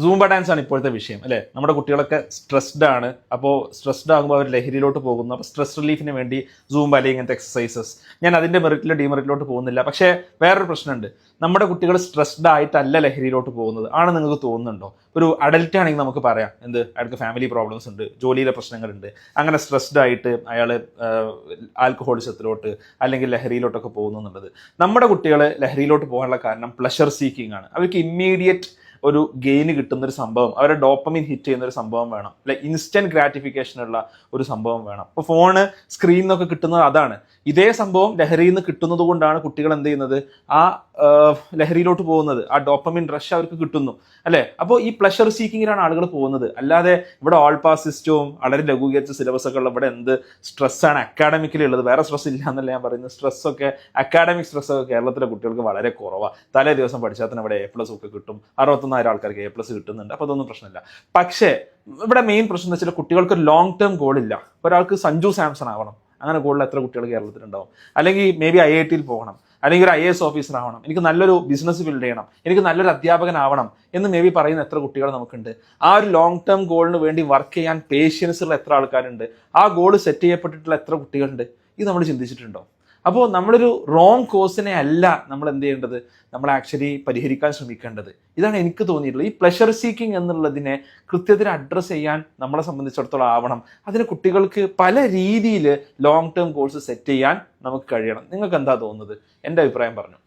Zumba dance ആണ് ഇപ്പോഴത്തെ വിഷയം അല്ലേ? നമ്മുടെ കുട്ടികളൊക്കെ സ്ട്രെസ്ഡ് ആണ്. അപ്പോൾ സ്ട്രെസ്ഡ് ആകുമ്പോൾ അവർ ലഹരിയിലോട്ട് പോകുന്നു. അപ്പോൾ സ്ട്രെസ് റിലീഫിന് വേണ്ടി സൂംബ അല്ലെങ്കിൽ ഇങ്ങനത്തെ എക്സസൈസസ് ഞാൻ അതിന്റെ മെറിറ്റിലോ ഡിമെറിറ്റിലോട്ട് പോകുന്നില്ല. പക്ഷേ വേറൊരു പ്രശ്നമുണ്ട്. നമ്മുടെ കുട്ടികൾ സ്ട്രെസ്ഡ് ആയിട്ടല്ല ലഹരിയിലോട്ട് പോകുന്നത്. ആണ് നിങ്ങൾക്ക് തോന്നുന്നുണ്ടോ? ഒരു അഡൽറ്റ് ആണെങ്കിൽ നമുക്ക് പറയാം. എന്ത്? അയാൾക്ക് ഫാമിലി പ്രോബ്ലംസ് ഉണ്ട്. ജോലിയിലെ പ്രശ്നങ്ങളുണ്ട്. അങ്ങനെ സ്ട്രെസ്ഡ് ആയിട്ട് അയാൾ ആൽക്കഹോളിസത്തിലോട്ട് അല്ലെങ്കിൽ ലഹരിയിലോട്ടൊക്കെ പോകുന്നു എന്നുള്ളത്. നമ്മുടെ കുട്ടികൾ ലഹരിയിലോട്ട് പോകാനുള്ള കാരണം പ്ലഷർ സീക്കിംഗ് ആണ്. അവർക്ക് ഇമ്മീഡിയറ്റ് ഒരു ഗെയിന് കിട്ടുന്ന ഒരു സംഭവം അവരെ ഡോപ്പമിൻ ഹിറ്റ് ചെയ്യുന്ന ഒരു സംഭവം വേണം. അല്ലെ ഇൻസ്റ്റന്റ് ഗ്രാറ്റിഫിക്കേഷൻ ഉള്ള ഒരു സംഭവം വേണം. അപ്പോൾ ഫോണ് സ്ക്രീനിൽ നിന്നൊക്കെ കിട്ടുന്നത് അതാണ്. ഇതേ സംഭവം ലഹരിയിൽ നിന്ന് കിട്ടുന്നത് കൊണ്ടാണ് കുട്ടികൾ എന്ത് ചെയ്യുന്നത്? ആ ലഹരിയിലോട്ട് പോകുന്നത്. ആ ഡോപ്പമിൻ റഷ് അവർക്ക് കിട്ടുന്നു. അല്ലേ? അപ്പോൾ ഈ പ്ലഷർ സീക്കിങ്ങിലാണ് ആളുകൾ പോകുന്നത്. അല്ലാതെ ഇവിടെ ഓൾ പാസ് സിസ്റ്റവും വളരെ ലഘൂകരിച്ച സിലബസ് ഒക്കെ ഉള്ള ഇവിടെ എന്ത് സ്ട്രെസ്സാണ് അക്കാഡമിക്കലി ഉള്ളത്? വേറെ സ്ട്രെസ് ഇല്ല എന്നല്ല ഞാൻ പറയുന്നത്. സ്ട്രെസ്സൊക്കെ അക്കാഡമിക് സ്ട്രെസ്സൊക്കെ കേരളത്തിലെ കുട്ടികൾക്ക് വളരെ കുറവാണ് തലേ ദിവസം പഠിച്ചാൽ തന്നെ ഇവിടെ എ പ്ലസ് ഒക്കെ കിട്ടും. അറുപത്തൊന്നായിരം ആൾക്കാർക്ക് എ പ്ലസ് കിട്ടുന്നുണ്ട്. അപ്പോൾ അതൊന്നും പ്രശ്നമില്ല. പക്ഷേ ഇവിടെ മെയിൻ പ്രശ്നം എന്ന് വെച്ചാൽ കുട്ടികൾക്ക് ലോങ് ടേം ഗോൾ ഇല്ല. ഒരാൾക്ക് സഞ്ജു സാംസൺ ആവണം. അങ്ങനെ ഗോളിൽ എത്ര കുട്ടികൾ കേരളത്തിലുണ്ടാവും? അല്ലെങ്കിൽ മേ ബി ഐ ഐ ടിയിൽ പോകണം. അല്ലെങ്കിൽ ഒരു ഐ എസ് ഓഫീസർ ആവണം. എനിക്ക് നല്ലൊരു ബിസിനസ് ബിൽഡ് ചെയ്യണം. എനിക്ക് നല്ലൊരു അധ്യാപകനാവണം എന്ന് മേ ബി പറയുന്ന എത്ര കുട്ടികൾ നമുക്കുണ്ട്. ആ ഒരു ലോങ് ടേം ഗോളിന് വേണ്ടി വർക്ക് ചെയ്യാൻ പേഷ്യൻസ് ഉള്ള എത്ര ആൾക്കാരുണ്ട്? ആ ഗോൾ സെറ്റ് ചെയ്യപ്പെട്ടിട്ടുള്ള എത്ര കുട്ടികളുണ്ട്? ഇത് നമ്മൾ ചിന്തിച്ചിട്ടുണ്ടോ? അപ്പോൾ നമ്മളൊരു റോങ് കോഴ്സിനെ അല്ല നമ്മൾ എന്ത് ചെയ്യേണ്ടത്? നമ്മൾ ആക്ച്വലി പരിഹരിക്കാൻ ശ്രമിക്കേണ്ടത്. ഇതാണ് എനിക്ക് തോന്നിയിട്ടുള്ളത്. ഈ പ്ലഷർ സീക്കിംഗ് എന്നുള്ളതിനെ കൃത്യത്തിൽ അഡ്രസ്സ് ചെയ്യാൻ നമ്മളെ സംബന്ധിച്ചിടത്തോളം ആവണം. അതിന് കുട്ടികൾക്ക് പല രീതിയിൽ ലോങ് ടേം കോഴ്സ് സെറ്റ് ചെയ്യാൻ നമുക്ക് കഴിയണം. നിങ്ങൾക്ക് എന്താ തോന്നുന്നത്? എന്റെ അഭിപ്രായം പറഞ്ഞു.